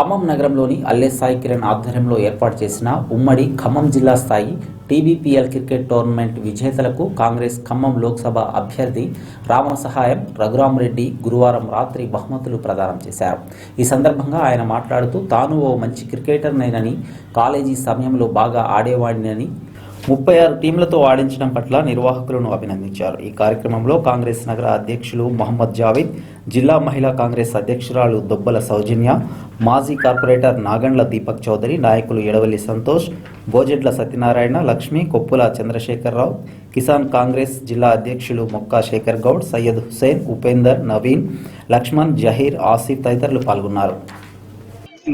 ఖమ్మం నగరంలోని అల్లె సాయి కిరణ్ ఆధ్వర్యంలో ఏర్పాటు చేసిన ఉమ్మడి ఖమ్మం జిల్లా స్థాయి టీబీపీఎల్ క్రికెట్ టోర్నమెంట్ విజేతలకు కాంగ్రెస్ ఖమ్మం లోక్సభ అభ్యర్థి రామ సహాయం రఘురామరెడ్డి గురువారం రాత్రి బహుమతులు ప్రదానం చేశారు. ఈ సందర్భంగా ఆయన మాట్లాడుతూ తాను ఓ మంచి క్రికెటర్నేనని కాలేజీ సమయంలో బాగా ఆడేవాడినని ముప్పై ఆరు టీంలతో ఆడించడం పట్ల నిర్వాహకులను అభినందించారు. ఈ కార్యక్రమంలో కాంగ్రెస్ నగర అధ్యక్షులు మహమ్మద్ జావేద్ జిల్లా మహిళా కాంగ్రెస్ అధ్యక్షురాలు దొబ్బల సౌజన్య మాజీ కార్పొరేటర్ నాగండ్ల దీపక్ చౌదరి నాయకులు ఎడవల్లి సంతోష్ బోజెడ్ల సత్యనారాయణ లక్ష్మి కొప్పుల చంద్రశేఖరరావు కిసాన్ కాంగ్రెస్ జిల్లా అధ్యక్షులు మొక్కా శేఖర్ గౌడ్ సయ్యద్ హుసేన్ ఉపేందర్ నవీన్ లక్ష్మణ్ జహీర్ ఆసిఫ్ తదితరులు పాల్గొన్నారు.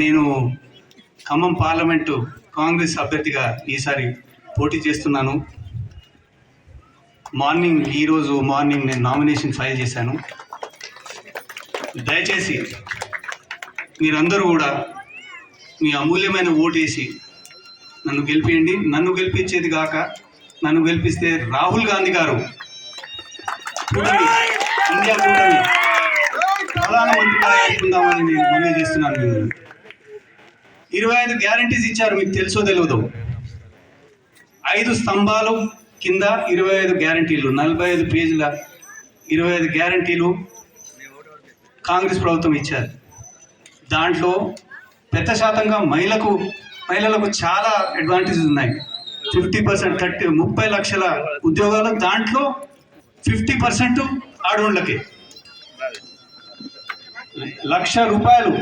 నేను ఖమ్మం పార్లమెంటు కాంగ్రెస్ అభ్యర్థిగా ఈసారి పోటీ చేస్తున్నాను. మార్నింగ్ ఈరోజు మార్నింగ్ నేను నామినేషన్ ఫైల్ చేశాను. దయచేసి మీరందరూ కూడా మీ అమూల్యమైన ఓటేసి నన్ను గెలిపియండి. నన్ను గెలిపించేది కాక నన్ను గెలిపిస్తే రాహుల్ గాంధీ గారు కూటమి, ఇండియా కూటమి ప్రధానమంత్రిగా నేను మనవి చేస్తున్నాను. ఇరవై ఐదు గ్యారంటీస్ ఇచ్చారు. మీకు తెలుసో తెలియదు ఐదు స్తంభాలు కింద ఇరవై ఐదు గ్యారంటీలు నలభై ఐదు పేజీల ఇరవై ఐదు గ్యారంటీలు కాంగ్రెస్ ప్రభుత్వం ఇచ్చారు. దాంట్లో పెద్ద శాతంగా మహిళకు మహిళలకు చాలా అడ్వాంటేజెస్ ఉన్నాయి. ఫిఫ్టీ పర్సెంట్ థర్టీ ముప్పై లక్షల ఉద్యోగాలు దాంట్లో ఫిఫ్టీ పర్సెంట్ ఆడవాళ్ళకి. లక్ష రూపాయలు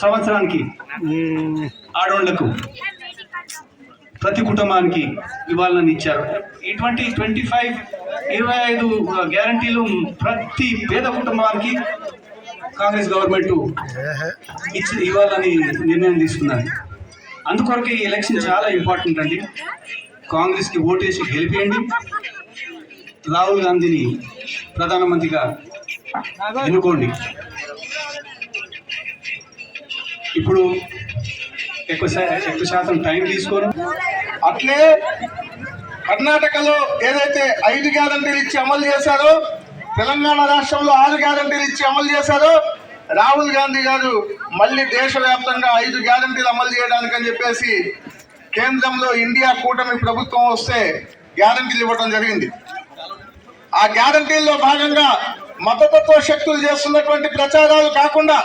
సంవత్సరానికి ఆడవాళ్ళకు ప్రతి కుటుంబానికి ఇవ్వాలని ఇచ్చారు. ఇటువంటి ట్వంటీ ఫైవ్ ఇరవై ఐదు గ్యారంటీలు ప్రతి పేద కుటుంబానికి కాంగ్రెస్ గవర్నమెంట్ ఇచ్చి ఇవ్వాలని నిర్ణయం తీసుకున్నారు అందుకొరకే ఈ ఎలక్షన్ చాలా ఇంపార్టెంట్ అండి. కాంగ్రెస్కి ఓటేసి గెలిపేయండి. రాహుల్ గాంధీని ప్రధానమంత్రిగా ఎన్నుకోండి. ఇప్పుడు ఎక్కువ ఎక్కువ శాతం టైం తీసుకోరు అట్లే కర్ణాటకలో ఏదైతే ఐదు గ్యారంటీలు ఇచ్చి అమలు చేశారో తెలంగాణ రాష్ట్రంలో ఆరు గ్యారంటీలు ఇచ్చి అమలు చేశారో రాహుల్ గాంధీ గారు మళ్ళీ దేశవ్యాప్తంగా ఐదు గ్యారంటీలు అమలు చేయడానికి అని చెప్పేసి కేంద్రంలో ఇండియా కూటమి ప్రభుత్వం వస్తే గ్యారంటీలు ఇవ్వడం జరిగింది. ఆ గ్యారంటీల్లో భాగంగా మతతత్వ శక్తులు చేస్తున్నటువంటి ప్రచారాలు కాకుండా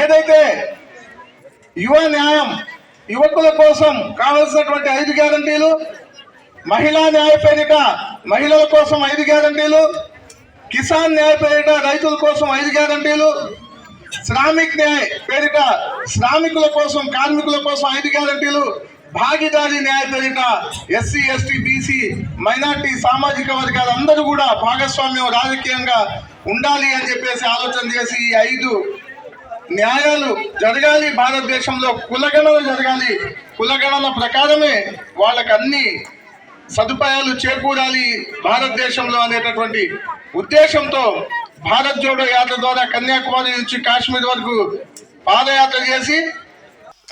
ఏదైతే యువ న్యాయం యువకుల కోసం కావలసినటువంటి ఐదు గ్యారంటీలు మహిళా న్యాయ పేరిట మహిళల కోసం ఐదు గ్యారంటీలు కిసాన్ న్యాయ పేరిట రైతుల కోసం ఐదు గ్యారంటీలు శ్రామిక్ న్యాయ పేరిట శ్రామికుల కోసం కార్మికుల కోసం ఐదు గ్యారంటీలు భాగీదారీ న్యాయ పేరిట ఎస్సీ ఎస్టీ బీసీ మైనార్టీ సామాజిక వర్గాలు అందరూ కూడా భాగస్వామ్యం రాజకీయంగా ఉండాలి అని చెప్పేసి ఆలోచన చేసి ఈ ఐదు న్యాయాలు జరగాలి భారతదేశంలో కులగణన జరగాలి. కులగణన ప్రకారమే వాళ్ళకి అన్ని సదుపాయాలు చేకూరాలి భారతదేశంలో అనేటటువంటి ఉద్దేశంతో భారత్ జోడో యాత్ర ద్వారా కన్యాకుమారి నుంచి కాశ్మీర్ వరకు పాదయాత్ర చేసి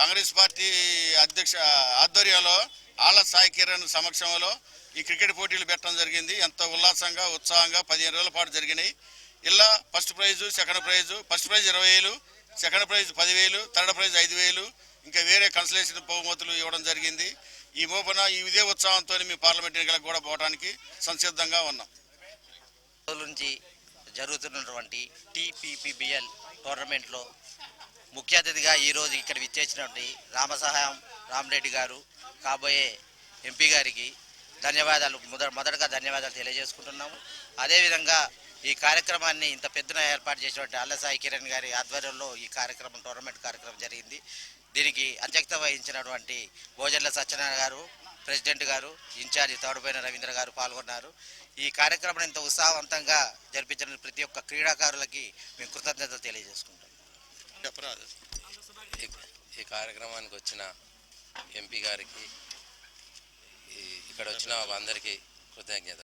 కాంగ్రెస్ పార్టీ అధ్యక్ష ఆధ్వర్యంలో ఆళ్ళ సాయి కిరణ్ సమక్షంలో ఈ క్రికెట్ పోటీలు పెట్టడం జరిగింది. ఎంతో ఉల్లాసంగా ఉత్సాహంగా పదిహేను రోజుల పాటు జరిగినాయి. ఇలా first prize second prize first prize ఇరవై వేలు సెకండ్ ప్రైజ్ పదివేలు థర్డ్ ప్రైజ్ ఐదు వేలు ఇంకా వేరే కన్సలేషన్ బహుమతులు ఇవ్వడం జరిగింది. ఈ మోపన ఈ ఇదే ఉత్సాహంతో మీ పార్లమెంట్ ఎన్నికలకు కూడా పోవడానికి సంసిద్ధంగా ఉన్నాం. రోజుల నుంచి జరుగుతున్నటువంటి టీపీపీబిఎల్ టోర్నమెంట్లో ముఖ్య అతిథిగా ఈరోజు ఇక్కడ విచ్చేసినటువంటి రామసహాయం రామరెడ్డి గారు కాబోయే ఎంపీ గారికి ధన్యవాదాలు. మొదట మొదటగా ధన్యవాదాలు తెలియజేసుకుంటున్నాము. అదేవిధంగా ఈ కార్యక్రమాన్ని ఇంత పెద్దన ఏర్పాటు చేసినటువంటి అల్లసాయి కిరణ్ గారి ఆధ్వర్యంలో ఈ కార్యక్రమం టోర్నమెంట్ కార్యక్రమం జరిగింది. దీనికి అధ్యక్షత వహించినటువంటి భోజర్ల సత్యనారాయణ గారు ప్రెసిడెంట్ గారు ఇన్ఛార్జి తోడుపైన రవీంద్ర గారు పాల్గొన్నారు. ఈ కార్యక్రమం ఇంత ఉత్సాహవంతంగా జరిపించిన ప్రతి ఒక్క క్రీడాకారులకి మేము కృతజ్ఞతలు తెలియజేసుకుంటాం ఈ- కార్యక్రమానికి వచ్చిన ఎంపీ గారికి ఇక్కడ వచ్చిన అందరికీ కృతజ్ఞత